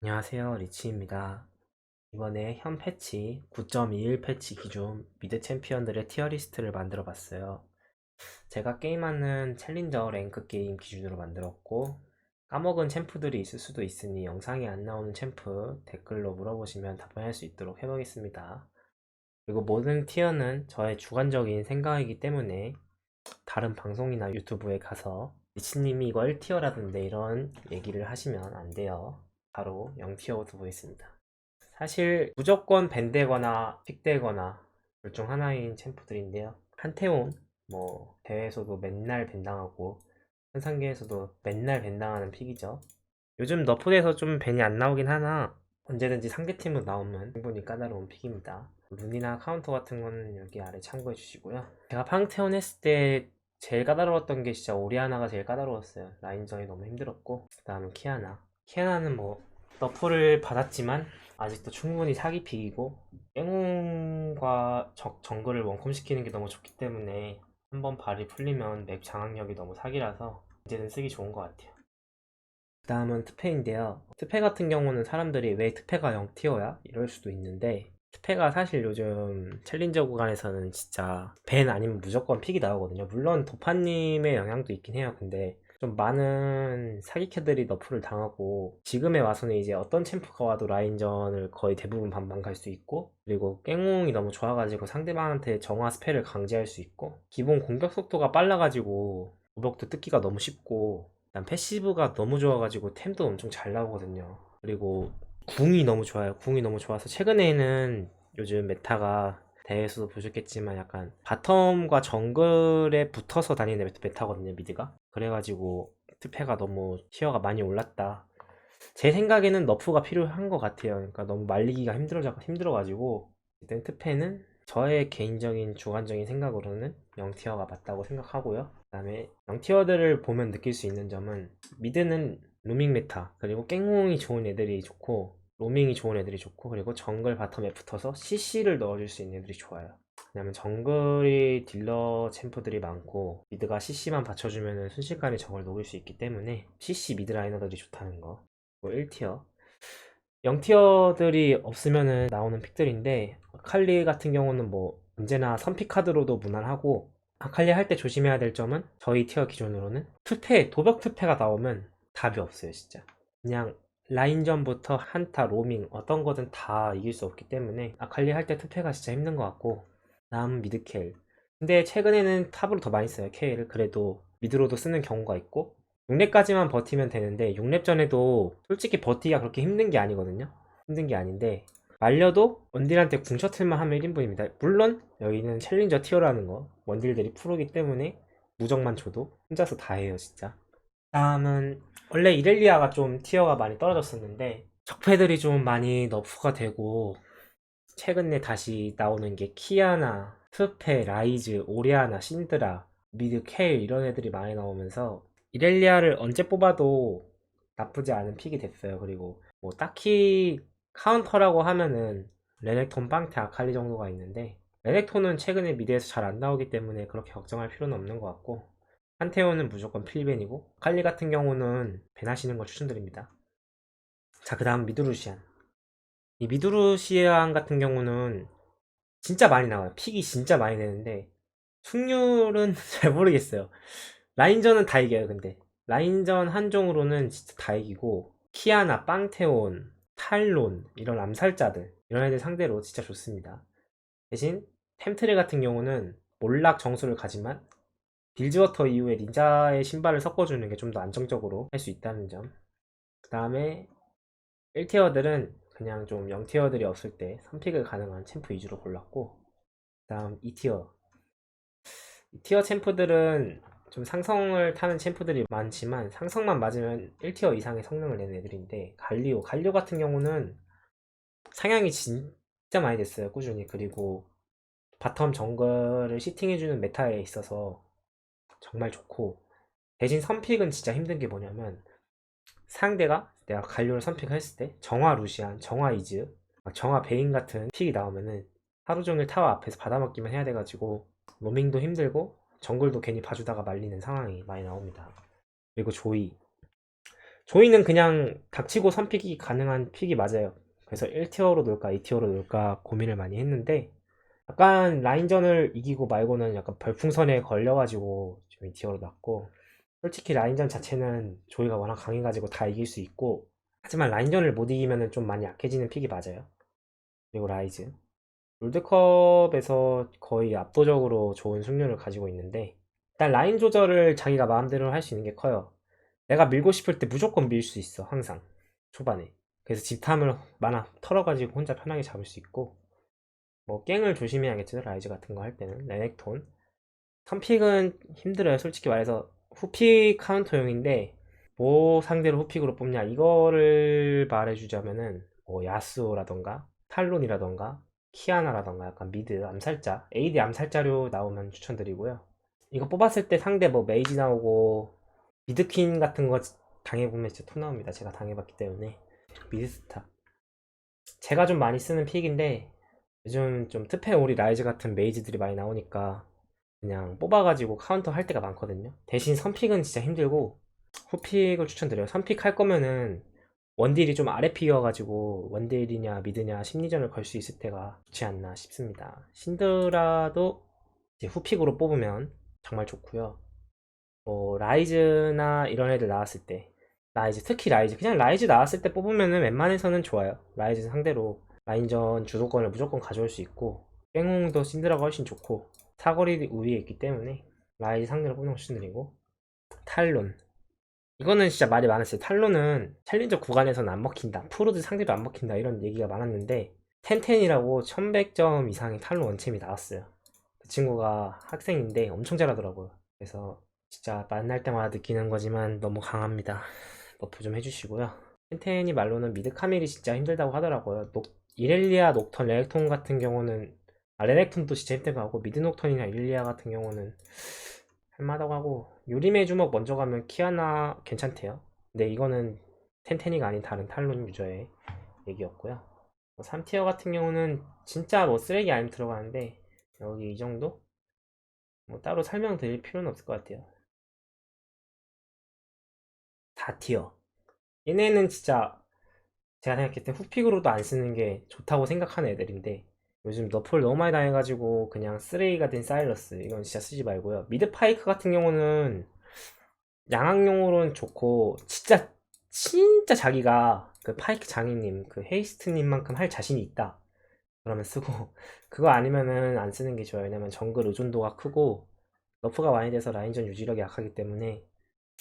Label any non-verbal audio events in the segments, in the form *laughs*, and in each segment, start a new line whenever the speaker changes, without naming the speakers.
안녕하세요. 리치입니다. 이번에 현 패치 9.21 패치 기준 미드 챔피언들의 티어 리스트를 만들어 봤어요. 제가 게임하는 챌린저 랭크 게임 기준으로 만들었고 까먹은 챔프들이 있을 수도 있으니 영상에 안 나오는 챔프 댓글로 물어보시면 답변할 수 있도록 해보겠습니다. 그리고 모든 티어는 저의 주관적인 생각이기 때문에 다른 방송이나 유튜브에 가서 리치님이 이거 1티어라던데 이런 얘기를 하시면 안 돼요. 바로 0티어부터 보겠습니다. 사실 무조건 밴되거나 픽되거나 둘 중 하나인 챔프들인데요. 한태온 뭐 대회에서도 맨날 밴당하고 현상계에서도 맨날 밴당하는 픽이죠. 요즘 너프돼서 좀 밴이 안 나오긴 하나 언제든지 상대팀으로 나오면 충분히 까다로운 픽입니다. 룬이나 카운터 같은 거는 여기 아래 참고해 주시고요. 제가 팡테온 했을 때 제일 까다로웠던 게 진짜 오리아나가 제일 까다로웠어요. 라인전이 너무 힘들었고 그 다음은 키아나. 키아나는 뭐 너프를 받았지만 아직도 충분히 사기 픽이고 깽웅과 적, 정글을 원콤 시키는 게 너무 좋기 때문에 한번 발이 풀리면 맵 장악력이 너무 사기라서 이제는 쓰기 좋은 것 같아요. 그 다음은 특패인데요. 특패 같은 경우는 사람들이 왜 특패가 0티어야? 이럴 수도 있는데 특패가 사실 요즘 챌린저 구간에서는 진짜 밴 아니면 무조건 픽이 나오거든요. 물론 도파님의 영향도 있긴 해요. 근데 좀 많은 사기캐들이 너프를 당하고 지금에 와서는 이제 어떤 챔프가 와도 라인전을 거의 대부분 반반 갈 수 있고 그리고 깽웅이 너무 좋아가지고 상대방한테 정화 스펠을 강제할 수 있고 기본 공격 속도가 빨라가지고 무력도 뜯기가 너무 쉽고 일단 패시브가 너무 좋아가지고 템도 엄청 잘 나오거든요. 그리고 궁이 너무 좋아요. 궁이 너무 좋아서 최근에는 요즘 메타가 대회에서도 보셨겠지만 약간 바텀과 정글에 붙어서 다니는 메타거든요 미드가 그래가지고 특패가 너무 티어가 많이 올랐다. 제 생각에는 너프가 필요한 것 같아요. 그러니까 너무 말리기가 힘들어, 힘들어가지고 일단 특패는 저의 개인적인 주관적인 생각으로는 0티어가 맞다고 생각하고요. 그 다음에 0티어들을 보면 느낄 수 있는 점은 미드는 루밍 메타 그리고 깽웅이 좋은 애들이 좋고 로밍이 좋은 애들이 좋고 그리고 정글 바텀에 붙어서 CC를 넣어줄 수 있는 애들이 좋아요 왜냐면 정글이 딜러 챔프들이 많고 미드가 CC만 받쳐주면 순식간에 적을 녹일 수 있기 때문에 CC 미드 라이너들이 좋다는 거. 뭐 1티어. 0티어들이 없으면 나오는 픽들인데 아칼리 같은 경우는 뭐 언제나 선픽 카드로도 무난하고 아칼리 할 때 조심해야 될 점은 저희 티어 기준으로는 투패 도벽 투패가 나오면 답이 없어요 진짜. 그냥 라인전부터 한타, 로밍 어떤 거든 다 이길 수 없기 때문에 아칼리 할 때 투패가 진짜 힘든 것 같고 다음 미드 켈 근데 최근에는 탑으로 더 많이 써요 켈을 그래도 미드로도 쓰는 경우가 있고 6렙까지만 버티면 되는데 6렙 전에도 솔직히 버티기가 그렇게 힘든 게 아니거든요. 힘든 게 아닌데 말려도 원딜한테 궁 셔틀만 하면 1인분입니다. 물론 여기는 챌린저 티어라는 거 원딜들이 프로기 때문에 무적만 줘도 혼자서 다 해요 진짜. 다음은 원래 이렐리아가 좀 티어가 많이 떨어졌었는데 적패들이 좀 많이 너프가 되고 최근에 다시 나오는 게 키아나, 트페, 라이즈, 오리아나, 신드라, 미드, 케일 이런 애들이 많이 나오면서 이렐리아를 언제 뽑아도 나쁘지 않은 픽이 됐어요. 그리고 뭐 딱히 카운터라고 하면은 레넥톤, 빵테, 아칼리 정도가 있는데 레넥톤은 최근에 미드에서 잘 안 나오기 때문에 그렇게 걱정할 필요는 없는 것 같고 한태원은 무조건 필벤이고 칼리 같은 경우는 밴하시는 걸 추천드립니다. 자, 그 다음 미드루시안. 이 미드루시안 같은 경우는 진짜 많이 나와요. 픽이 진짜 많이 되는데 승률은 *laughs* 잘 모르겠어요. 라인전은 다 이겨요, 근데. 라인전 한 종으로는 진짜 다 이기고 키아나, 빵테온, 탈론 이런 암살자들 이런 애들 상대로 진짜 좋습니다. 대신 템트리 같은 경우는 몰락 정수를 가지만 빌즈워터 이후에 닌자의 신발을 섞어주는 게 좀 더 안정적으로 할 수 있다는 점. 그 다음에 1티어들은 그냥 좀 0티어들이 없을 때 선픽을 가능한 챔프 위주로 골랐고, 그 다음 2티어. 2티어 챔프들은 좀 상성을 타는 챔프들이 많지만 상성만 맞으면 1티어 이상의 성능을 내는 애들인데 갈리오, 갈리오 같은 경우는 상향이 진짜 많이 됐어요 꾸준히 그리고 바텀 정글을 시팅해주는 메타에 있어서 정말 좋고 대신 선픽은 진짜 힘든 게 뭐냐면 상대가 내가 갈료를 선픽했을 때 정화 루시안, 정화 이즈, 정화 베인 같은 픽이 나오면은 하루 종일 타워 앞에서 받아먹기만 해야 돼가지고 로밍도 힘들고 정글도 괜히 봐주다가 말리는 상황이 많이 나옵니다. 그리고 조이 조이는 그냥 닥치고 선픽이 가능한 픽이 맞아요. 그래서 1티어로 놓을까 2티어로 놓을까 고민을 많이 했는데 약간 라인전을 이기고 말고는 약간 별풍선에 걸려가지고 좀 2티어로 놨고 솔직히 라인전 자체는 조이가 워낙 강해가지고 다 이길 수 있고 하지만 라인전을 못 이기면은 좀 많이 약해지는 픽이 맞아요. 그리고 라이즈. 롤드컵에서 거의 압도적으로 좋은 승률을 가지고 있는데 일단 라인 조절을 자기가 마음대로 할 수 있는 게 커요. 내가 밀고 싶을 때 무조건 밀 수 있어 항상 초반에. 그래서 집탐을 많아 털어가지고 혼자 편하게 잡을 수 있고 뭐 깽을 조심해야겠죠 라이즈 같은 거 할 때는. 레넥톤. 선픽은 힘들어요 솔직히 말해서 후픽 카운터용인데 뭐 상대로 후픽으로 뽑냐 이거를 말해주자면은 뭐 야스오라던가 탈론이라던가 키아나라던가 약간 미드 암살자 AD 암살자료 나오면 추천드리고요 이거 뽑았을 때 상대 뭐 메이지 나오고 미드퀸 같은 거 당해보면 진짜 토 나옵니다. 제가 당해봤기 때문에. 미드스타. 제가 좀 많이 쓰는 픽인데, 요즘 좀 트페오리 라이즈 같은 메이지들이 많이 나오니까, 그냥 뽑아가지고 카운터 할 때가 많거든요. 대신 선픽은 진짜 힘들고, 후픽을 추천드려요. 선픽 할 거면은, 원딜이 좀 아래 픽이어가지고, 원딜이냐 미드냐 심리전을 걸 수 있을 때가 좋지 않나 싶습니다. 신드라도 후픽으로 뽑으면 정말 좋고요. 뭐 라이즈나 이런 애들 나왔을 때 라이즈 특히 라이즈 그냥 라이즈 나왔을 때 뽑으면은 웬만해서는 좋아요 라이즈 상대로 라인전 주도권을 무조건 가져올 수 있고 뺑홍도 신드라가 훨씬 좋고 사거리 우위에 있기 때문에 라이즈 상대로 뽑는 거 추천드리고. 탈론. 이거는 진짜 말이 많았어요. 탈론은 챌린저 구간에서는 안 먹힌다. 프로드 상대도 안 먹힌다. 이런 얘기가 많았는데 텐텐이라고 1100점 이상의 탈론 원챔이 나왔어요. 그 친구가 학생인데 엄청 잘하더라고요. 그래서 진짜 만날 때마다 느끼는 거지만 너무 강합니다. *laughs* 버프 좀 해주시고요. 텐텐이 말로는 미드 카밀이 진짜 힘들다고 하더라고요. 녹, 이렐리아, 녹턴, 레넥톤 같은 경우는 아, 레넥톤도 진짜 힘들고 하고 미드 녹턴이나 이렐리아 같은 경우는 할만하다고 하고 유림의 주먹 먼저 가면 키아나 괜찮대요. 근데 이거는 텐텐이가 아닌 다른 탈론 유저의 얘기였고요. 3티어 같은 경우는 진짜 뭐 쓰레기 아니면 들어가는데 여기 이 정도? 뭐 따로 설명드릴 필요는 없을 것 같아요. 4티어. 얘네는 진짜 제가 생각했을 때 후픽으로도 안 쓰는 게 좋다고 생각하는 애들인데 요즘 너프를 너무 많이 당해가지고 그냥 쓰레기가 된 사일러스 이건 진짜 쓰지 말고요. 미드 파이크 같은 경우는 양악용으로는 좋고 진짜 진짜 자기가 그 파이크 장인님 그 헤이스트님만큼 할 자신이 있다. 그러면 쓰고 *laughs* 그거 아니면은 안 쓰는 게 좋아요. 왜냐면 정글 의존도가 크고 너프가 많이 돼서 라인전 유지력이 약하기 때문에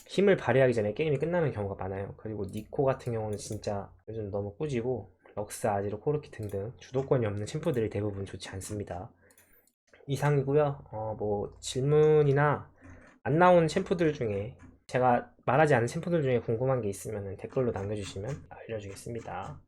힘을 발휘하기 전에 게임이 끝나는 경우가 많아요. 그리고 니코 같은 경우는 진짜 요즘 너무 꾸지고 럭스, 아지르, 코르키 등등 주도권이 없는 챔프들이 대부분 좋지 않습니다. 이상이고요. 어, 뭐 질문이나 안 나온 챔프들 중에 제가 말하지 않은 챔프들 중에 궁금한 게 있으면 댓글로 남겨주시면 알려주겠습니다.